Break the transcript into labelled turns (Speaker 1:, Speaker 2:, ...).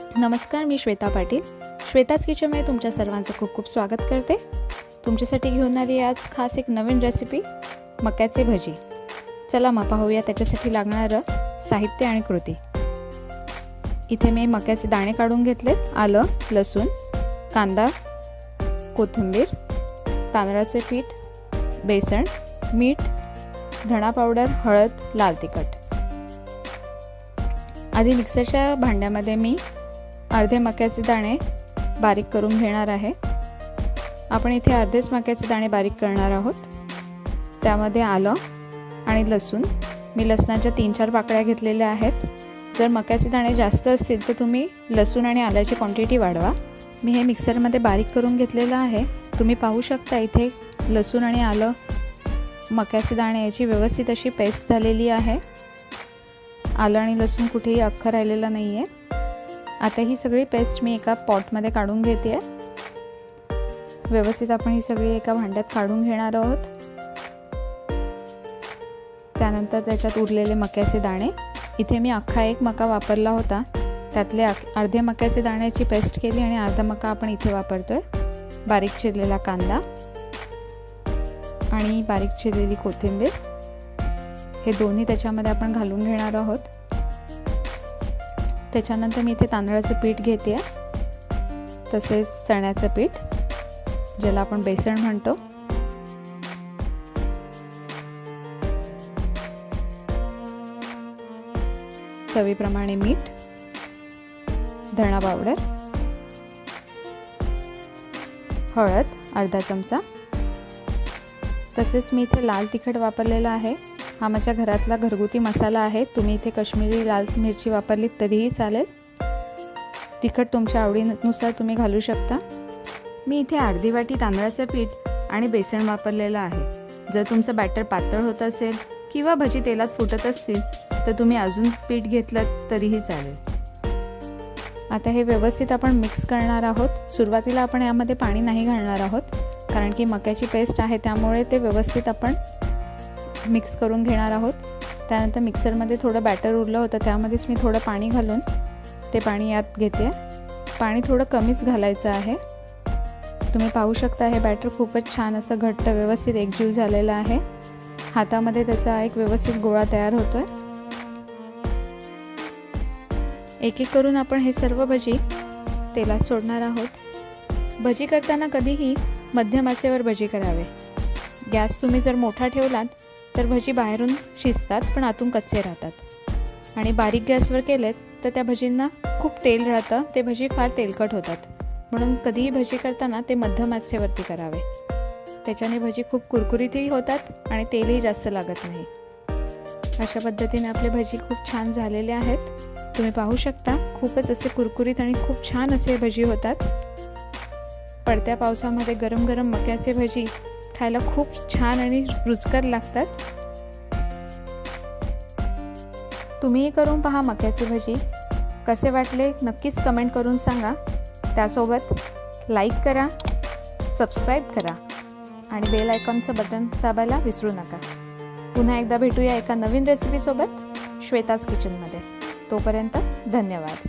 Speaker 1: नमस्कार मी श्वेता पाटील. श्वेताच किचनमध्ये तुमच्या सर्वांचं खूप खूप स्वागत करते. तुमच्यासाठी घेऊन आली आज खास एक नवीन रेसिपी मक्याचे भजी. चला मग पाहूया त्याच्यासाठी लागणारं साहित्य आणि कृती. इथे मी मक्याचे दाणे काढून घेतलेत. आलं लसूण कांदा कोथिंबीर तांदळाचे पीठ बेसन मीठ धणा पावडर हळद लाल तिखट. आधी मिक्सरच्या भांड्यामध्ये मी अर्धे मक्याचे दाणे बारीक करून घेणार आहे. आपण इथे अर्धेच मक्याचे दाणे बारीक करणार आहोत. त्यामध्ये आलं आणि लसूण. मी लसणाच्या तीन चार पाकळ्या घेतलेल्या आहेत. जर मक्याचे दाणे जास्त असतील तर तुम्ही लसूण आणि आल्याची क्वांटिटी वाढवा. मी हे मिक्सरमध्ये बारीक करून घेतलेलं आहे. तुम्ही पाहू शकता इथे लसूण आणि आलं मक्याचे दाणे याची व्यवस्थित अशी पेस्ट झालेली आहे. आलं आणि लसूण कुठेही अख्खं राहिलेलं नाही आहे आता ही सगळी पेस्ट मी एका पॉटमध्ये काढून घेते. आहे व्यवस्थित आपण ही सगळी एका भांड्यात काढून घेणार आहोत. त्यानंतर त्याच्यात उरलेले मक्याचे दाणे. इथे मी अख्खा एक मका वापरला होता. त्यातले अर्धे मक्याचे दाण्याची पेस्ट केली आणि अर्धा मका आपण इथे वापरतो आहे बारीक चिरलेला कांदा. आणि बारीक चिरलेली कोथिंबीर. हे दोन्ही त्याच्यामध्ये आपण घालून घेणार आहोत. त्याच्यानंतर मी इथे तांदळाचं पीठ घेते. तसेच चण्याचं पीठ ज्याला आपण बेसन म्हणतो. चवीप्रमाणे मीठ धणा पावडर हळद अर्धा चमचा. तसेच मी इथे लाल तिखट वापरलेलं आहे. हा माझ्या घरातला घरगुती मसाला आहे. तुम्ही इथे कश्मीरी लाल मिरची वापरली तरीही चालेल. तिखट तुमच्या आवडीनुसार तुम्ही घालू शकता. मी इथे अर्धी वाटी तांदळाचं पीठ आणि बेसन वापरलेलं आहे. जर तुमचं बॅटर पातळ होत असेल किंवा भजी तेलात फुटत असतील तर तुम्ही अजून पीठ घेतलं तरीही चालेल. आता हे व्यवस्थित आपण मिक्स करणार आहोत. सुरुवातीला आपण यामध्ये पाणी नाही घालणार आहोत. कारण की मक्याची पेस्ट आहे त्यामुळे ते व्यवस्थित आपण मिक्स करून घेणार आहोत. त्यानंतर मिक्सरमध्ये थोडं बॅटर उरलं होतं त्यामध्येच मी थोडं पाणी घालून ते पाणी यात घेते. पाणी थोडं कमीच घालायचं आहे. तुम्ही पाहू शकता हे बॅटर खूपच छान असं घट्ट व्यवस्थित एकजीव झालेलं आहे. हातामध्ये त्याचा एक व्यवस्थित गोळा तयार होतो आहे एक एक करून आपण हे सर्व भजी तेलात सोडणार आहोत. भजी करताना कधीही मध्यम आचेवर भजी करावे. गॅस तुम्ही जर मोठा ठेवलात तर भजी बाहेरून शिजतात पण आतून कच्चे राहतात. आणि बारीक गॅसवर केलेत तर त्या भजींना खूप तेल राहतं. ते भजी फार तेलकट होतात. म्हणून कधीही भजी करताना ते मध्यम आचेवरती करावे. त्याच्याने भजी खूप कुरकुरीतही होतात आणि तेलही जास्त लागत नाही. अशा पद्धतीने आपले भजी खूप छान झालेले आहेत. तुम्ही पाहू शकता खूपच असे कुरकुरीत आणि खूप छान असे भजी होतात. पडत्या पावसामध्ये गरम गरम मक्याचे भजी खायला खूप छान आणि रुचकर लागतात. तुम्हीही करून पहा मक्याचे भजी. कसे वाटले नक्कीच कमेंट करून सांगा. त्यासोबत लाईक करा सबस्क्राईब करा आणि बेल आयकॉनचं बटन दाबायला विसरू नका. पुन्हा एकदा भेटूया एका नवीन रेसिपीसोबत श्वेताज किचनमध्ये तोपर्यंत धन्यवाद.